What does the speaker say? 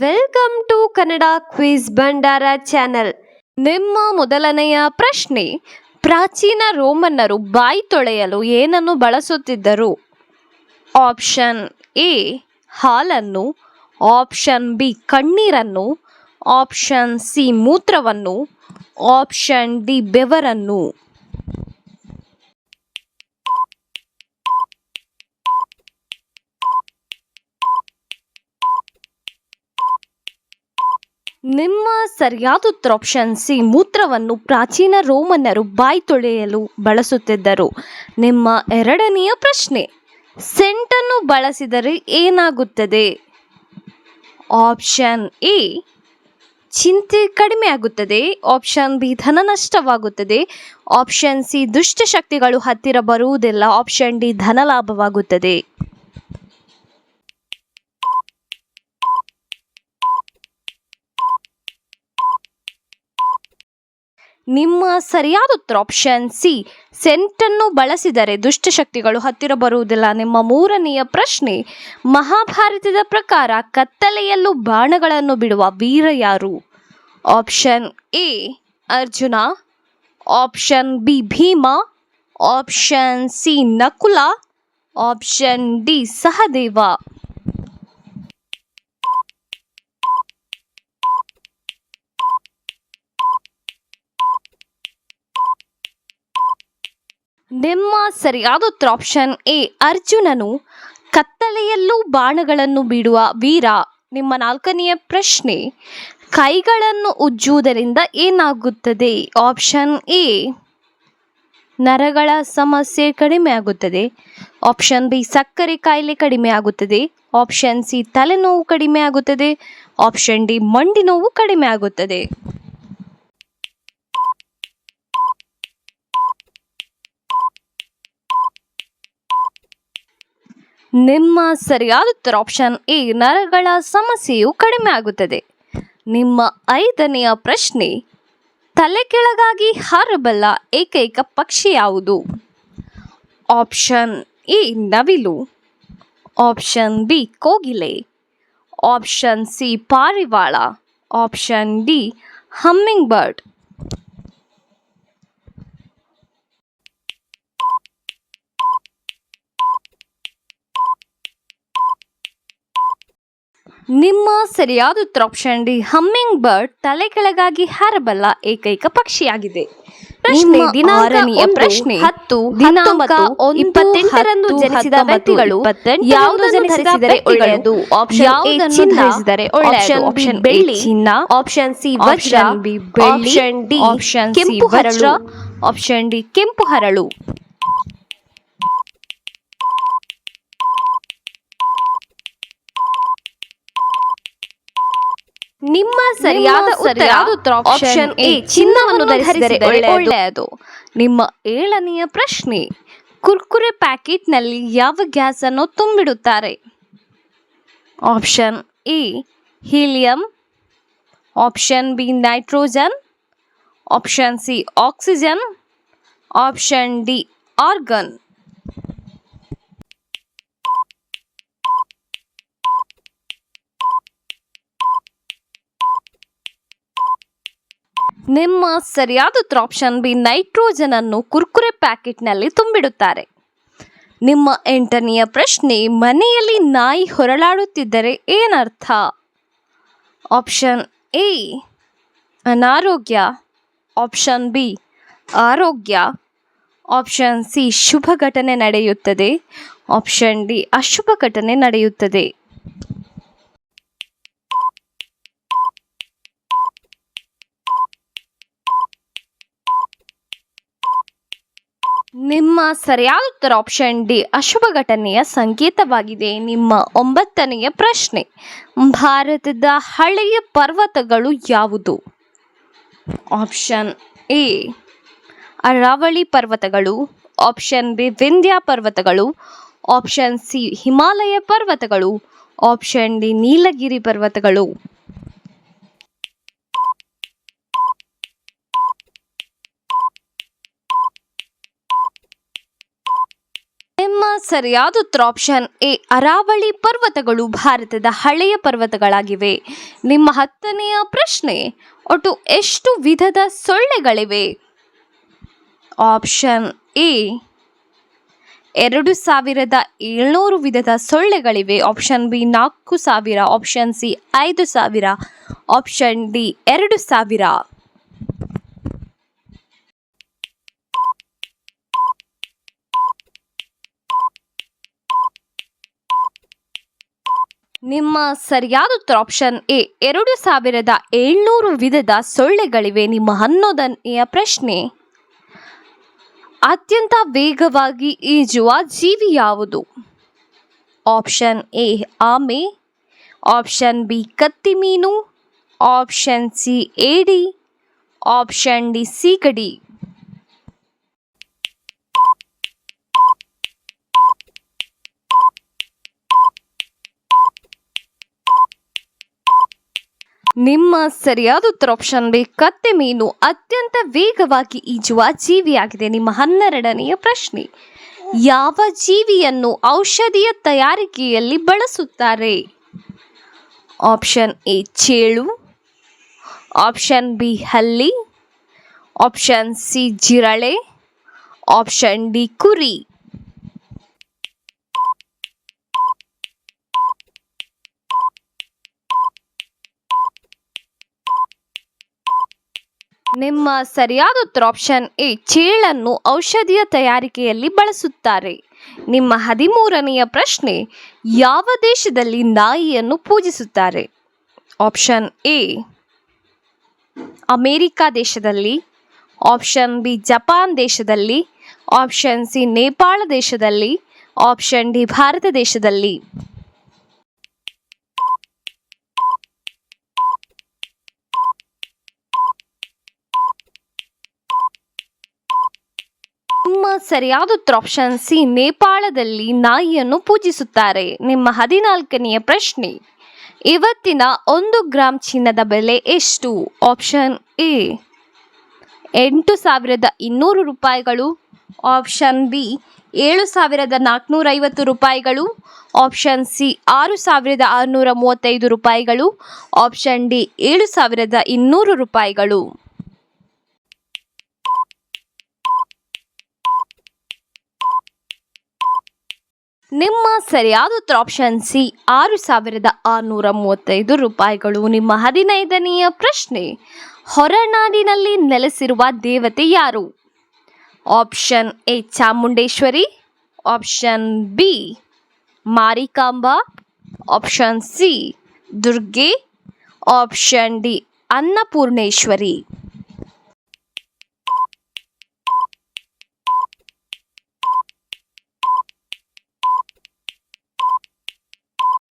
Welcome to Kannada quiz Bhandar channel ನಿಮ್ಮ ಮೊದಲನೆಯ ಪ್ರಶ್ನೆ, ಪ್ರಾಚೀನ ರೋಮನ್ನರು ಬಾಯಿ ತೊಳೆಯಲು ಏನನ್ನು ಬಳಸುತ್ತಿದ್ದರು? ಆಪ್ಷನ್ ಎ, ಹಾಲನ್ನು, ಆಪ್ಷನ್ ಬಿ, ಕಣ್ಣೀರನ್ನು, ಆಪ್ಷನ್ ಸಿ, ಮೂತ್ರವನ್ನು, ಆಪ್ಷನ್ ಡಿ, ಬೆವರನ್ನು. ನಿಮ್ಮ ಸರಿಯಾದ ಉತ್ತರ ಆಪ್ಷನ್ ಸಿ ಮೂತ್ರವನ್ನು ಪ್ರಾಚೀನ ರೋಮನ್ನರು ಬಾಯಿ ತೊಳೆಯಲು ಬಳಸುತ್ತಿದ್ದರು. ನಿಮ್ಮ ಎರಡನೆಯ ಪ್ರಶ್ನೆ, ಸೆಂಟನ್ನು ಬಳಸಿದರೆ ಏನಾಗುತ್ತದೆ? ಆಪ್ಷನ್ ಎ ಚಿಂತೆ ಕಡಿಮೆ ಆಗುತ್ತದೆ. ಆಪ್ಷನ್ ಬಿ ಧನ ನಷ್ಟವಾಗುತ್ತದೆ. ಆಪ್ಷನ್ ಸಿ ದುಷ್ಟಶಕ್ತಿಗಳು ಹತ್ತಿರ ಬರುವುದಿಲ್ಲ. ಆಪ್ಷನ್ ಡಿ ಧನ ಲಾಭವಾಗುತ್ತದೆ. ನಿಮ್ಮ ಸರಿಯಾದ ಉತ್ತರ ಆಪ್ಷನ್ ಸಿ ಸೆಂಟನ್ನು ಬಳಸಿದರೆ ದುಷ್ಟಶಕ್ತಿಗಳು ಹತ್ತಿರ ಬರುವುದಿಲ್ಲ. ನಿಮ್ಮ ಮೂರನೆಯ ಪ್ರಶ್ನೆ, ಮಹಾಭಾರತದ ಪ್ರಕಾರ ಕತ್ತಲೆಯಲ್ಲೂ ಬಾಣಗಳನ್ನು ಬಿಡುವ ವೀರ ಯಾರು? Option A Arjuna. Option B Bhima. Option C Nakula. Option D Sahadeva. ನಿಮ್ಮ ಸರಿಯಾದ ಉತ್ತರ ಆಪ್ಷನ್ ಎ, ಅರ್ಜುನನು ಕತ್ತಲೆಯಲ್ಲೂ ಬಾಣಗಳನ್ನು ಬಿಡುವ ವೀರ. ನಿಮ್ಮ ನಾಲ್ಕನೆಯ ಪ್ರಶ್ನೆ, ಕೈಗಳನ್ನು ಉಜ್ಜುವುದರಿಂದ ಏನಾಗುತ್ತದೆ? ಆಪ್ಷನ್ ಎ, ನರಗಳ ಸಮಸ್ಯೆ ಕಡಿಮೆ ಆಗುತ್ತದೆ. ಆಪ್ಷನ್ ಬಿ, ಸಕ್ಕರೆ ಕಾಯಿಲೆ ಕಡಿಮೆ ಆಗುತ್ತದೆ. ಆಪ್ಷನ್ ಸಿ, ತಲೆನೋವು ಕಡಿಮೆ ಆಗುತ್ತದೆ. ಆಪ್ಷನ್ ಡಿ, ಮಂಡಿ ನೋವು ಕಡಿಮೆ ಆಗುತ್ತದೆ. ನಿಮ್ಮ ಸರಿಯಾದ ಉತ್ತರ ಆಪ್ಷನ್ ಎ ನರಗಳ ಸಮಸ್ಯೆಯು ಕಡಿಮೆ ಆಗುತ್ತದೆ. ನಿಮ್ಮ ಐದನೆಯ ಪ್ರಶ್ನೆ, ತಲೆ ಕೆಳಗಾಗಿ ಹಾರಬಲ್ಲ ಏಕೈಕ ಪಕ್ಷಿ ಯಾವುದು? ಆಪ್ಷನ್ ಎ, ನವಿಲು. ಆಪ್ಷನ್ ಬಿ, ಕೋಗಿಲೆ. ಆಪ್ಷನ್ ಸಿ, ಪಾರಿವಾಳ. ಆಪ್ಷನ್ ಡಿ ಹಮ್ಮಿಂಗ್ ಬರ್ಡ್ ನಿಮ್ಮ ಸರಿಯಾದ ಉತ್ತರ ಆಪ್ಷನ್ ಡಿ ಹಮ್ಮಿಂಗ್ ಬರ್ಡ್ ತಲೆ ಕೆಳಗಾಗಿ ಹಾರಬಲ್ಲ ಏಕೈಕ ಪಕ್ಷಿಯಾಗಿದೆ. ಪ್ರಶ್ನೆ ನಿಮ್ಮ ದಿನಾಂಕ ಆರನೆಯ ಒಂದು, ಪ್ರಶ್ನೆ ಹತ್ತು ದಿನಾಂಕ ಇಪ್ಪತ್ತೆಂಟರಂದು ಜನಿಸಿದ ವ್ಯಕ್ತಿಗಳು ಯಾವುದನ್ನು ಧರಿಸಿದರೆ ಒಳ್ಳೆಯದು? ಆಪ್ಷನ್ ಧರಿಸಿದರೆ ಒಳ್ಳೆಯದು? ಆಪ್ಷನ್ ಬೆಳ್ಳಿ ಚಿನ್ನ, ಆಪ್ಷನ್ ಸಿ ವಜ್ರ ಆಪ್ಷನ್ ಬಿ ಬೆಳ್ಳಿ, ಆಪ್ಷನ್ ಡಿ ಆಪ್ಷನ್ ಕೆಂಪು ಹರಳು. ಆಪ್ಷನ್ ಡಿ ಕೆಂಪು ಹರಳು. ನಿಮ್ಮ ಸರಿಯಾದ ಸರಿಯಾದ ಉತ್ತರ ಆಪ್ಷನ್ ಎ ಚಿನ್ನವನ್ನು ಧರಿಸಿದರೆ ಒಳ್ಳೆಯದು. ನಿಮ್ಮ ಏಳನೆಯ ಪ್ರಶ್ನೆ ಕುರ್ಕುರೆ ಪ್ಯಾಕೆಟ್ನಲ್ಲಿ ಯಾವ ಗ್ಯಾಸ್ ಅನ್ನು ತುಂಬಿಡುತ್ತಾರೆ? Option A helium. Option B nitrogen. Option C oxygen. Option D argon. ನಿಮ್ಮ ಸರಿಯಾದ ಉತ್ತರ ಆಪ್ಷನ್ ಬಿ ನೈಟ್ರೋಜನ್ ಅನ್ನು ಕುರ್ಕುರೆ ಪ್ಯಾಕೆಟ್ನಲ್ಲಿ ತುಂಬಿಡುತ್ತಾರೆ. ನಿಮ್ಮ ಎಂಟನೆಯ ಪ್ರಶ್ನೆ, ಮನೆಯಲ್ಲಿ ನಾಯಿ ಹೊರಳಾಡುತ್ತಿದ್ದರೆ ಏನರ್ಥ? ಆಪ್ಷನ್ ಎ ಅನಾರೋಗ್ಯ. ಆಪ್ಷನ್ ಬಿ ಆರೋಗ್ಯ. ಆಪ್ಷನ್ ಸಿ ಶುಭ ಘಟನೆ ನಡೆಯುತ್ತದೆ. ಆಪ್ಷನ್ ಡಿ ಅಶುಭ ಘಟನೆ ನಡೆಯುತ್ತದೆ. ನಿಮ್ಮ ಸರಿಯಾದ ಉತ್ತರ ಆಪ್ಷನ್ ಡಿ ಅಶುಭ ಘಟನೆಯ ಸಂಕೇತವಾಗಿದೆ. ನಿಮ್ಮ ಒಂಬತ್ತನೆಯ ಪ್ರಶ್ನೆ, ಭಾರತದ ಹಳೆಯ ಪರ್ವತಗಳು ಯಾವುದು? ಆಪ್ಷನ್ ಎ ಅರಾವಳಿ ಪರ್ವತಗಳು. ಆಪ್ಷನ್ ಬಿ ವಿಂಧ್ಯ ಪರ್ವತಗಳು. ಆಪ್ಷನ್ ಸಿ ಹಿಮಾಲಯ ಪರ್ವತಗಳು. ಆಪ್ಷನ್ ಡಿ ನೀಲಗಿರಿ ಪರ್ವತಗಳು. ನಿಮ್ಮ ಸರಿಯಾದ ಉತ್ತರ ಆಪ್ಷನ್ ಎ, ಅರಾವಳಿ ಪರ್ವತಗಳು ಭಾರತದ ಹಳೆಯ ಪರ್ವತಗಳಾಗಿವೆ. ನಿಮ್ಮ ಹತ್ತನೆಯ ಪ್ರಶ್ನೆ, ಒಟ್ಟು ಎಷ್ಟು ವಿಧದ ಸೊಳ್ಳೆಗಳಿವೆ? ಆಪ್ಷನ್ ಎ, ಎರಡು ಸಾವಿರದ ಏಳ್ನೂರು ವಿಧದ ಸೊಳ್ಳೆಗಳಿವೆ. ಆಪ್ಷನ್ ಬಿ, ನಾಲ್ಕು ಸಾವಿರ. ಆಪ್ಷನ್ ಸಿ, ಐದು ಸಾವಿರ. ಆಪ್ಷನ್ ಡಿ, ಎರಡು ಸಾವಿರ. ನಿಮ್ಮ ಸರಿಯಾದ ಉತ್ತರ ಆಪ್ಷನ್ ಎ ಎರಡು ಸಾವಿರದ ಏಳ್ನೂರು ವಿಧದ ಸೊಳ್ಳೆಗಳಿವೆ. ನಿಮ್ಮ ಹನ್ನೊಂದನೆಯ ಪ್ರಶ್ನೆ, ಅತ್ಯಂತ ವೇಗವಾಗಿ ಈಜುವ ಜೀವಿ ಯಾವುದು? ಆಪ್ಷನ್ ಎ ಆಮೆ. ಆಪ್ಷನ್ ಬಿ ಕತ್ತಿ ಮೀನು. ಆಪ್ಷನ್ ಸಿ ಏಡಿ. ಆಪ್ಷನ್ ಡಿ ಸೀಗಡಿ. ನಿಮ್ಮ ಸರಿಯಾದ ಉತ್ತರ ಆಪ್ಷನ್ ಬಿ, ಕತ್ತೆ ಮೀನು. ಅತ್ಯಂತ ವೇಗವಾಗಿ ಈಜುವ ಜೀವಿಯಾಗಿದೆ ನಿಮ್ಮ ಹನ್ನೆರಡನೆಯ ಪ್ರಶ್ನೆ. ಯಾವ ಜೀವಿಯನ್ನು ಔಷಧಿಯ ತಯಾರಿಕೆಯಲ್ಲಿ ಬಳಸುತ್ತಾರೆ? ಆಪ್ಷನ್ ಎ, ಚೇಳು. ಆಪ್ಷನ್ ಬಿ, ಹಲ್ಲಿ. ಆಪ್ಷನ್ ಸಿ, ಜಿರಳೆ. ಆಪ್ಷನ್ ಡಿ, ಕುರಿ. ನಿಮ್ಮ ಸರಿಯಾದ ಉತ್ತರ ಆಪ್ಷನ್ ಎ, ಚೇಳನ್ನು ಔಷಧಿಯ ತಯಾರಿಕೆಯಲ್ಲಿ ಬಳಸುತ್ತಾರೆ. ನಿಮ್ಮ ಹದಿಮೂರನೆಯ ಪ್ರಶ್ನೆ, ಯಾವ ದೇಶದಲ್ಲಿ ನಾಯಿಯನ್ನು ಪೂಜಿಸುತ್ತಾರೆ? ಆಪ್ಷನ್ ಎ, ಅಮೇರಿಕಾ ದೇಶದಲ್ಲಿ. ಆಪ್ಷನ್ ಬಿ, ಜಪಾನ್ ದೇಶದಲ್ಲಿ. ಆಪ್ಷನ್ ಸಿ, ನೇಪಾಳ ದೇಶದಲ್ಲಿ. ಆಪ್ಷನ್ ಡಿ, ಭಾರತ ದೇಶದಲ್ಲಿ. ನಿಮ್ಮ ಸರಿಯಾದ ಉತ್ತರ. ಆಪ್ಷನ್ ಸಿ, ನೇಪಾಳದಲ್ಲಿ ನಾಯಿಯನ್ನು ಪೂಜಿಸುತ್ತಾರೆ. ನಿಮ್ಮ ಹದಿನಾಲ್ಕನೆಯ ಪ್ರಶ್ನೆ. ಇವತ್ತಿನ ಒಂದು ಗ್ರಾಮ್ ಚಿನ್ನದ ಬೆಲೆ ಎಷ್ಟು? ಆಪ್ಷನ್ ಎ, ಎಂಟು ಸಾವಿರದ ಇನ್ನೂರು ರೂಪಾಯಿಗಳು. ಆಪ್ಷನ್ ಬಿ, ಏಳು ಸಾವಿರದ ನಾಲ್ಕುನೂರೈವತ್ತು ರೂಪಾಯಿಗಳು. ಆಪ್ಷನ್ ಸಿ, ಆರು ಸಾವಿರದ ಆರುನೂರ ಮೂವತ್ತೈದು ರೂಪಾಯಿಗಳು. ಆಪ್ಷನ್ ಡಿ, ಏಳು ಸಾವಿರದ ಇನ್ನೂರು ರೂಪಾಯಿಗಳು. ನಿಮ್ಮ ಸರಿಯಾದ ಉತ್ತರ ಆಪ್ಷನ್ ಸಿ ಆರು ಸಾವಿರದ ಆರುನೂರ ಮೂವತ್ತೈದು ರೂಪಾಯಿಗಳು. ನಿಮ್ಮ ಹದಿನೈದನೆಯ ಪ್ರಶ್ನೆ, ಹೊರನಾಡಿನಲ್ಲಿ ನೆಲೆಸಿರುವ ದೇವತೆ ಯಾರು? Option A Chamundeshwari. Option B Marikamba. Option C Durge. Option D Annapoorneshwari.